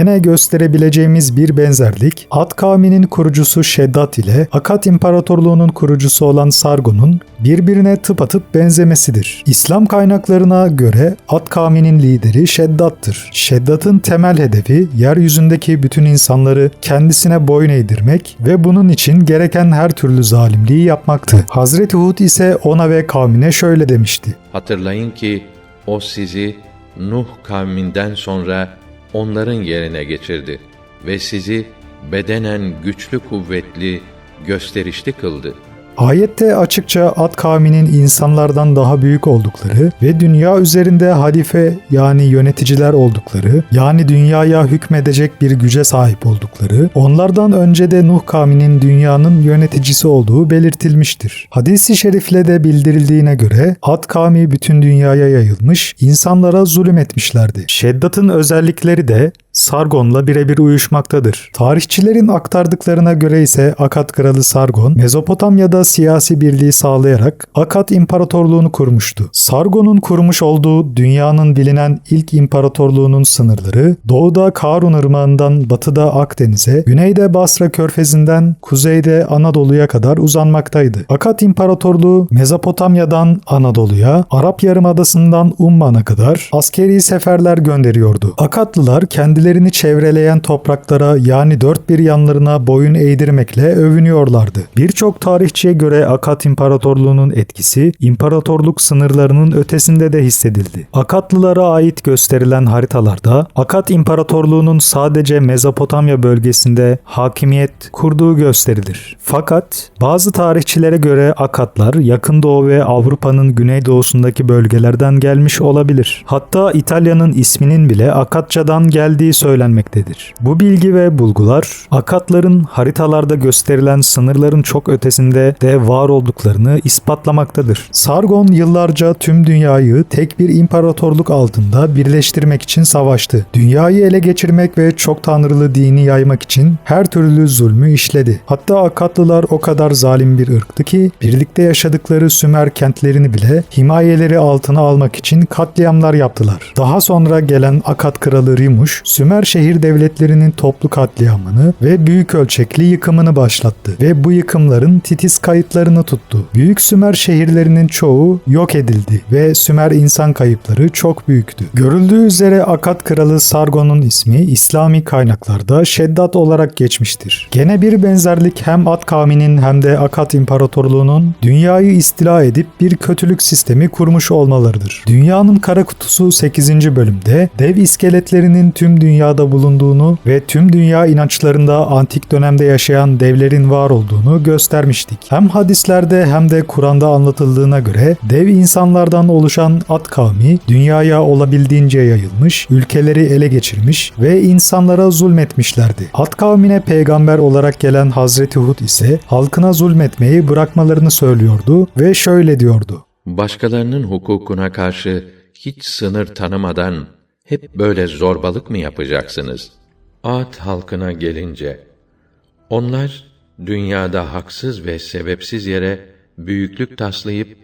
Gene gösterebileceğimiz bir benzerlik Ad kavminin kurucusu Şeddat ile Akat İmparatorluğu'nun kurucusu olan Sargon'un birbirine tıpatıp benzemesidir. İslam kaynaklarına göre Ad kavminin lideri Şeddat'tır. Şeddat'ın temel hedefi yeryüzündeki bütün insanları kendisine boyun eğdirmek ve bunun için gereken her türlü zalimliği yapmaktı. Hazreti Hud ise ona ve kavmine şöyle demişti. Hatırlayın ki o sizi Nuh kavminden sonra onların yerine geçirdi ve sizi bedenen güçlü kuvvetli, gösterişli kıldı. Ayette açıkça Ad kavminin insanlardan daha büyük oldukları ve dünya üzerinde halife yani yöneticiler oldukları, yani dünyaya hükmedecek bir güce sahip oldukları, onlardan önce de Nuh kavminin dünyanın yöneticisi olduğu belirtilmiştir. Hadis-i şerifle de bildirildiğine göre Ad kavmi bütün dünyaya yayılmış, insanlara zulüm etmişlerdi. Şeddat'ın özellikleri de Sargon'la birebir uyuşmaktadır. Tarihçilerin aktardıklarına göre ise Akat kralı Sargon, Mezopotamya'da siyasi birliği sağlayarak Akat İmparatorluğunu kurmuştu. Sargon'un kurmuş olduğu dünyanın bilinen ilk imparatorluğunun sınırları doğuda Karun Irmağı'ndan batıda Akdeniz'e, güneyde Basra Körfezi'nden kuzeyde Anadolu'ya kadar uzanmaktaydı. Akat İmparatorluğu Mezopotamya'dan Anadolu'ya, Arap Yarımadası'ndan Umman'a kadar askeri seferler gönderiyordu. Akatlılar kendilerini çevreleyen topraklara yani dört bir yanlarına boyun eğdirmekle övünüyorlardı. Birçok tarihçiye göre Akat İmparatorluğu'nun etkisi imparatorluk sınırlarının ötesinde de hissedildi. Akatlılara ait gösterilen haritalarda Akat İmparatorluğu'nun sadece Mezopotamya bölgesinde hakimiyet kurduğu gösterilir. Fakat bazı tarihçilere göre Akatlar Yakın Doğu ve Avrupa'nın güneydoğusundaki bölgelerden gelmiş olabilir. Hatta İtalya'nın isminin bile Akatçadan geldiği söylenmektedir. Bu bilgi ve bulgular Akatların haritalarda gösterilen sınırların çok ötesinde de var olduklarını ispatlamaktadır. Sargon yıllarca tüm dünyayı tek bir imparatorluk altında birleştirmek için savaştı. Dünyayı ele geçirmek ve çok tanrılı dini yaymak için her türlü zulmü işledi. Hatta Akatlılar o kadar zalim bir ırktı ki birlikte yaşadıkları Sümer kentlerini bile himayeleri altına almak için katliamlar yaptılar. Daha sonra gelen Akat kralı Rimuş, Sümer şehir devletlerinin toplu katliamını ve büyük ölçekli yıkımını başlattı ve bu yıkımların titiz kayıtlarını tuttu. Büyük Sümer şehirlerinin çoğu yok edildi ve Sümer insan kayıpları çok büyüktü. Görüldüğü üzere Akat kralı Sargon'un ismi İslami kaynaklarda Şeddat olarak geçmiştir. Gene bir benzerlik hem Ad kavminin hem de Akat İmparatorluğu'nun dünyayı istila edip bir kötülük sistemi kurmuş olmalarıdır. Dünyanın kara kutusu 8. bölümde dev iskeletlerinin tüm dünyada bulunduğunu ve tüm dünya inançlarında antik dönemde yaşayan devlerin var olduğunu göstermiştik. Hem hadislerde hem de Kur'an'da anlatıldığına göre dev insanlardan oluşan Ad kavmi dünyaya olabildiğince yayılmış, ülkeleri ele geçirmiş ve insanlara zulmetmişlerdi. Ad kavmine peygamber olarak gelen Hazreti Hud ise halkına zulmetmeyi bırakmalarını söylüyordu ve şöyle diyordu. Başkalarının hukukuna karşı hiç sınır tanımadan hep böyle zorbalık mı yapacaksınız? Ad halkına gelince, onlar dünyada haksız ve sebepsiz yere büyüklük taslayıp,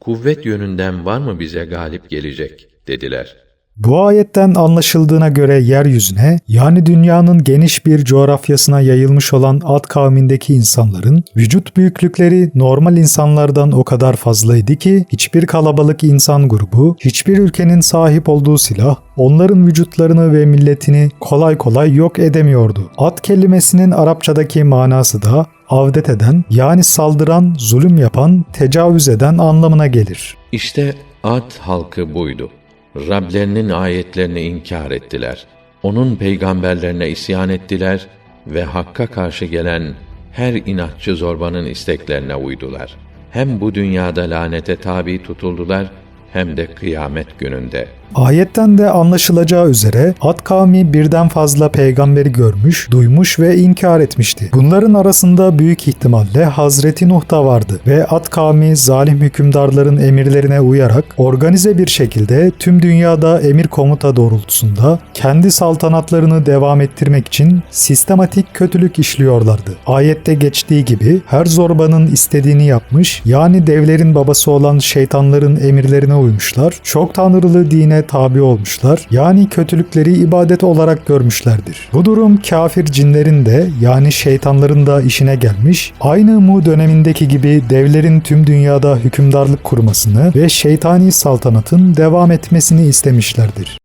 kuvvet yönünden var mı bize galip gelecek dediler. Bu ayetten anlaşıldığına göre yeryüzüne yani dünyanın geniş bir coğrafyasına yayılmış olan Ad kavmindeki insanların vücut büyüklükleri normal insanlardan o kadar fazlaydı ki hiçbir kalabalık insan grubu, hiçbir ülkenin sahip olduğu silah onların vücutlarını ve milletini kolay kolay yok edemiyordu. Ad kelimesinin Arapçadaki manası da avdet eden yani saldıran, zulüm yapan, tecavüz eden anlamına gelir. İşte Ad halkı buydu. Rablerinin ayetlerini inkar ettiler. Onun peygamberlerine isyan ettiler ve hakka karşı gelen her inatçı zorbanın isteklerine uydular. Hem bu dünyada lanete tabi tutuldular hem de kıyamet gününde. Ayetten de anlaşılacağı üzere Ad kavmi birden fazla peygamberi görmüş, duymuş ve inkar etmişti. Bunların arasında büyük ihtimalle Hazreti Nuh da vardı ve Ad kavmi zalim hükümdarların emirlerine uyarak organize bir şekilde tüm dünyada emir komuta doğrultusunda kendi saltanatlarını devam ettirmek için sistematik kötülük işliyorlardı. Ayette geçtiği gibi her zorbanın istediğini yapmış yani devlerin babası olan şeytanların emirlerine uymuşlar, çok tanrılı dine hükmüne tabi olmuşlar. Yani kötülükleri ibadet olarak görmüşlerdir. Bu durum kafir cinlerin de yani şeytanların da işine gelmiş. Aynı Mu dönemindeki gibi devlerin tüm dünyada hükümdarlık kurmasını ve şeytani saltanatın devam etmesini istemişlerdir.